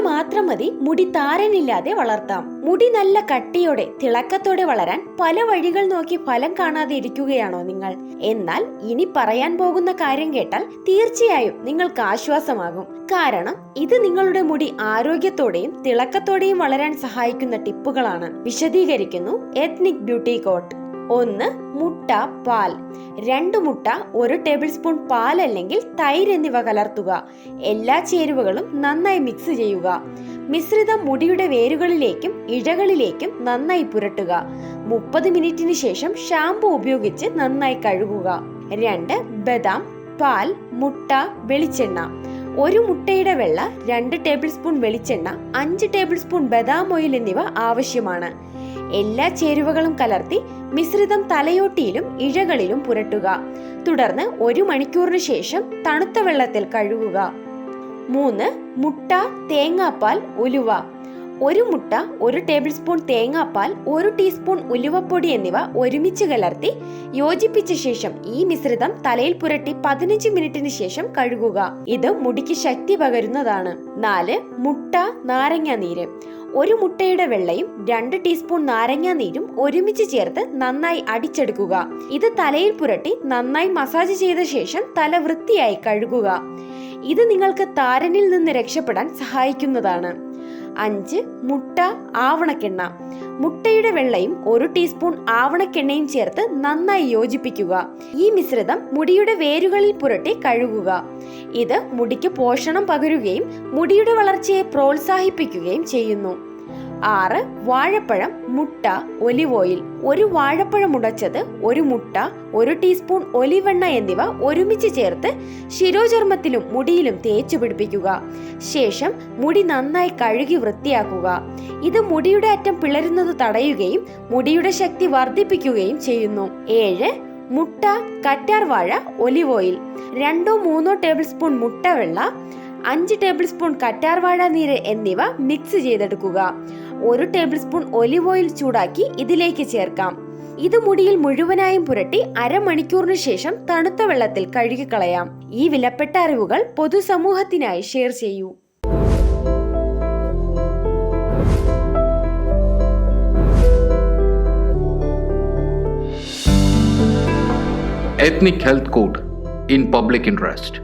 മാത്രം മതി. മുടി താരനില്ലാതെ വളർത്താം. മുടി നല്ല കട്ടിയോടെ തിളക്കത്തോടെ വളരാൻ പല വഴികൾ നോക്കി ഫലം കാണാതെ ഇരിക്കുകയാണോ നിങ്ങൾ? എന്നാൽ ഇനി പറയാൻ പോകുന്ന കാര്യം കേട്ടാൽ തീർച്ചയായും നിങ്ങൾക്ക് ആശ്വാസമാകും. കാരണം ഇത് നിങ്ങളുടെ മുടി ആരോഗ്യത്തോടെയും തിളക്കത്തോടെയും വളരാൻ സഹായിക്കുന്ന ടിപ്പുകളാണ്. വിശദീകരിക്കുന്നു. Ethnic beauty code. ഒന്ന് മുട്ട പാൽ. രണ്ട് മുട്ട ഒരു ടേബിൾ സ്പൂൺ പാൽ അല്ലെങ്കിൽ തൈര് എന്നിവ കലർത്തുക. എല്ലാ ചേരുവകളും നന്നായി മിക്സ് ചെയ്യുക. മിശ്രിതം മുടിയുടെ വേരുകളിലേക്കും ഇഴകളിലേക്കും നന്നായി പുരട്ടുക. മുപ്പത് മിനിറ്റിന് ശേഷം ഷാംപൂ ഉപയോഗിച്ച് നന്നായി കഴുകുക. രണ്ട് ബദാം പാൽ മുട്ട വെളിച്ചെണ്ണ. ഒരു മുട്ടയുടെ വെള്ള രണ്ട് ടേബിൾ സ്പൂൺ വെളിച്ചെണ്ണ അഞ്ച് ടേബിൾ സ്പൂൺ ബദാം ഓയിൽ എന്നിവ ആവശ്യമാണ്. എല്ലാ ചേരുവകളും കലർത്തി മിശ്രിതം തലയോട്ടിയിലും ഇഴകളിലും പുരട്ടുക. തുടർന്ന് ഒരു മണിക്കൂറിന് ശേഷം തണുത്ത വെള്ളത്തിൽ കഴുകുക. മൂന്ന് മുട്ട തേങ്ങാപ്പാൽ ഉലുവ. ഒരു മുട്ട ഒരു ടേബിൾ സ്പൂൺ തേങ്ങാപ്പാൽ ഒരു ടീസ്പൂൺ ഉലുവപ്പൊടി എന്നിവ ഒരുമിച്ച് കലർത്തി യോജിപ്പിച്ച ശേഷം ഈ മിശ്രിതം തലയിൽ പുരട്ടി പതിനഞ്ച് മിനിറ്റിന് ശേഷം കഴുകുക. ഇത് മുടിക്ക് ശക്തി പകരുന്നതാണ്. നാല് മുട്ട നാരങ്ങ നീര്. ഒരു മുട്ടയുടെ വെള്ളയും രണ്ട് ടീസ്പൂൺ നാരങ്ങ നീരും ഒരുമിച്ച് ചേർത്ത് നന്നായി അടിച്ചെടുക്കുക. ഇത് തലയിൽ പുരട്ടി നന്നായി മസാജ് ചെയ്ത ശേഷം തല വൃത്തിയായി കഴുകുക. ഇത് നിങ്ങൾക്ക് താരനിൽ നിന്ന് രക്ഷപ്പെടാൻ സഹായിക്കുന്നതാണ്. അഞ്ച് മുട്ട ആവണക്കെണ്ണ. മുട്ടയുടെ വെള്ളയും ഒരു ടീസ്പൂൺ ആവണക്കെണ്ണയും ചേർത്ത് നന്നായി യോജിപ്പിക്കുക. ഈ മിശ്രിതം മുടിയുടെ വേരുകളിൽ പുരട്ടി കഴുകുക. ഇത് മുടിക്ക് പോഷണം പകരുകയും മുടിയുടെ വളർച്ചയെ പ്രോത്സാഹിപ്പിക്കുകയും ചെയ്യുന്നു. ആറ് വാഴപ്പഴം മുട്ട ഒലിവ് ഓയിൽ. ഒരു വാഴപ്പഴം ഉടച്ചത് ഒരു മുട്ട ഒരു ടീസ്പൂൺ ഒലിവെണ്ണ എന്നിവ ഒരുമിച്ച് ചേർത്ത് ശിരോചർമ്മത്തിലും മുടിയിലും തേച്ചു പിടിപ്പിക്കുക. ശേഷം മുടി നന്നായി കഴുകി വൃത്തിയാക്കുക. ഇത് മുടിയുടെ അറ്റം പിളരുന്നത് തടയുകയും മുടിയുടെ ശക്തി വർദ്ധിപ്പിക്കുകയും ചെയ്യുന്നു. ഏഴ് മുട്ട കറ്റാർ വാഴ ഒലിവ് ഓയിൽ. രണ്ടോ മൂന്നോ ടേബിൾ സ്പൂൺ മുട്ട വെള്ള അഞ്ച് ടേബിൾ സ്പൂൺ കറ്റാർവാഴ നീര് എന്നിവ മിക്സ് ചെയ്തെടുക്കുക. ഒരു ടേബിൾ സ്പൂൺ ഒലിവ് ഓയിൽ ചൂടാക്കി ഇതിലേക്ക് ചേർക്കാം. ഇത് മുടിയിൽ മുഴുവനായും പുരട്ടി അരമണിക്കൂറിന് ശേഷം തണുത്ത വെള്ളത്തിൽ കഴുകിക്കളയാം. ഈ വിലപ്പെട്ട അറിവുകൾ പൊതുസമൂഹത്തിനായി ഷെയർ ചെയ്യൂ. Ethnic health code in public interest